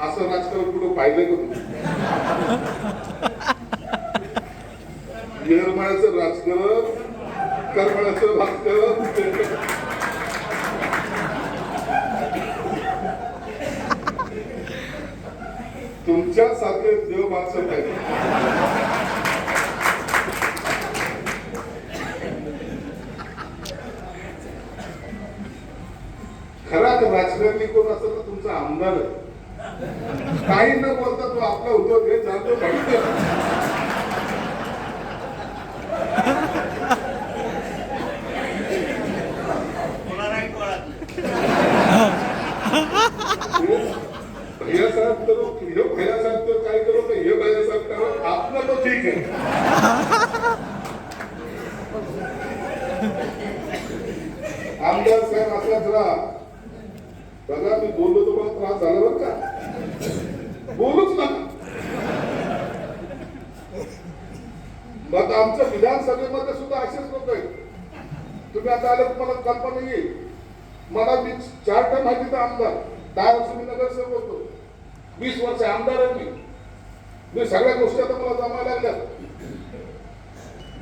असं राजकारण कुठं पाहिलं का येरमाळ्याचं राजकारण करमाळ्याचं राजकारण तुमच्या सारखे देव माणसं पाहिजे खरा राजकारणी कोण असेल तर तुमचा आमदार आहे. काही न बोलता तो आपला उद्योग हे जातो. पाहिजे भैया साहेब करो हे भैया साहेब तर काय करो तर हे भैया साहेब करो आपला तो ठीक आहे. आमदार साहेब असलाच जरा बघा मी बोललो तर मला त्रास झाला बरं का बोलूच नका मग आमच्या विधानसभेमध्ये सुद्धा असेच लोक आहेत. तुम्ही आता आले तुम्हाला कल्पना येईल. मला मी चार टर्म माहिती तर आमदार दहा वर्ष मी नगरसेवक होतो. वीस वर्ष आमदार आहे मी. मी सगळ्या गोष्टी आता मला जमायला लागल्या.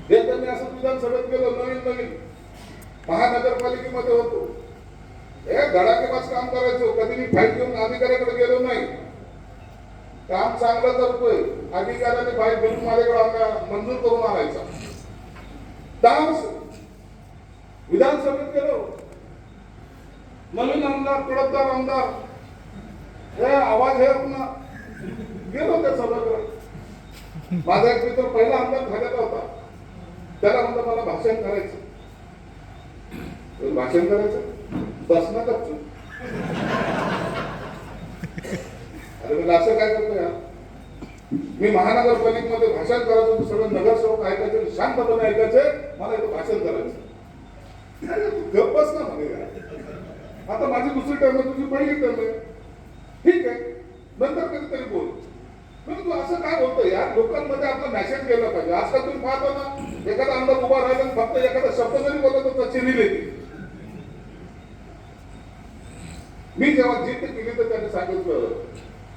हे तर मी असं विधानसभेत गेलो नवीन नवीन. महानगरपालिकेमध्ये होतो. हे धडाकेबाज काम करायचो. कधी मी फाईट घेऊन अधिकाऱ्याकडे गेलो नाही. काम चांगलं करतोय अधिकाऱ्याने बाहेर घेऊन माझ्याकडे आम्हाला मंजूर करून आणायचा. दास विधानसभेत गेलो. नवीन आमदार कडकदार आमदार हे आवाज हे पुन्हा गेलो त्या सभागृहात. माझा एक मित्र पहिला आमदार झालेला होता. त्याला म्हणलं मला भाषण करायचं. भाषण करायचं? बस ना अरे मला असं काय करतोय या मी महानगरपालिकेमध्ये भाषण करायचो होतो सगळं नगरसेवक ऐकायचे शांतपणे ऐकायचे मला इथं भाषण करायचं. अरे तू गप्प बस ना म्हणे यार. आता माझी दुसरी टर्म आहे तुझी पहिली टर्म आहे. ठीक आहे. नंतर कधीतरी बोल. पण तू असं काय बोलतो यार? लोकांमध्ये आपला मेसेज गेला पाहिजे. आजकाल तुम्ही पाहतो ना एखादा आमदार उभा राहिला आणि फक्त एखादा शब्द जरी बोलला तर त्याची मी जेव्हा जिद्द केली तर त्यांनी सांगितलं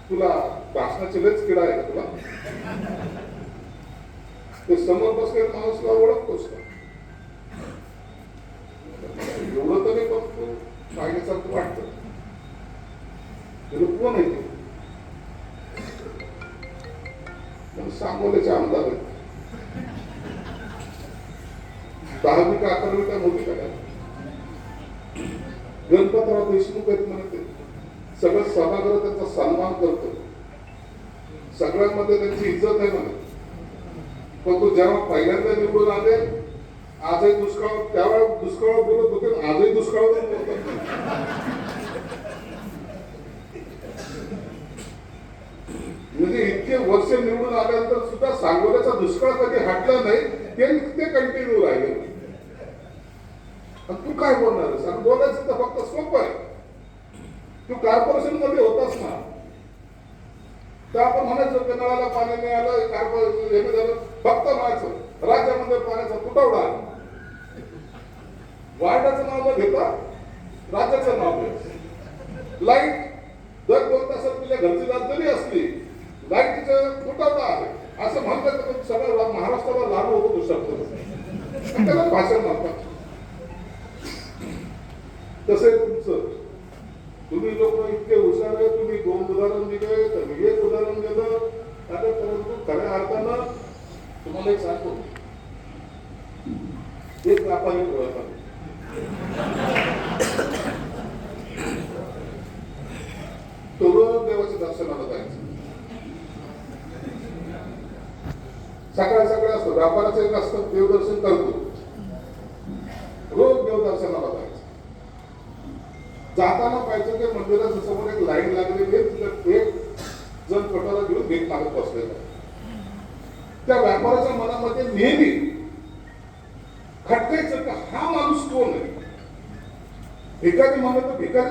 तुला भाषणाची लच किडा आहे का तुला? तो समोर बसलेल्या माणूसला ओळखतोस का? एवढं तरी पण तू पाहिल्यासारखं वाटत. तुला कोण आहे ते? पण सांगोल्याचे आमदार आहेत. दहावी का अकरावी काय मोठी काय? गणपतराव देशमुख आहेत म्हणते सगळं सभागृह त्यांचा सन्मान करतो. सगळ्यांमध्ये त्यांची इज्जत आहे म्हणे. पण तू जेव्हा पहिल्यांदा निवडून आले आजही दुष्काळ त्यावेळेला दुष्काळ बोलत होते आजही दुष्काळ बोलतात म्हणजे इतके वर्ष निवडून आल्यानंतर सुद्धा सांगोल्याचा दुष्काळ कधी हटला नाही ते ते कंटिन्यू राहिले. तू काय बोलणार सांग बोलायचं तर फक्त सोपं आहे. तू कॉर्पोरेशनमध्ये होतास ना. तर आपण म्हणायचं की नळाला पाणी नाही आलं कॉर्पोरेशन हे झालं. फक्त म्हणायचं राज्यामध्ये पाण्याचा तुटवडा. वार्डाचं नाव न घेता राज्याचं नाव घ्यायचं लाइट दर दोन तासात तुझ्या घरची जात जरी असली लाईटीचं तुटवडा आहे. असं म्हणलं तर सगळं महाराष्ट्राला लागू होतो तो भाषण म्हणतात. तुम्ही लोक इतके हुशार आहे तुम्ही दोन उदाहरण दिले तर मी एक उदाहरण दिलं. आता परंतु खऱ्या अर्थानं तुम्हाला एक सांगतो. एक व्यापारी ओळखा तो रोज देवाच्या दर्शनाला जायचं. सकाळ सकाळी असतो व्यापाराचं एक असतं देवदर्शन करतो रोज देवदर्शनाला जायचं जाताना पाहिजे ते मंदिराच्या समोर एक लाईन लागलेली आहे तिथं एक जण पटाला घेऊन भीक मागत बसलेला त्या व्यापाराच्या मनामध्ये नेहमी खटकायचं का हा माणूस कोण आहे? भिकारी म्हणत भिकारी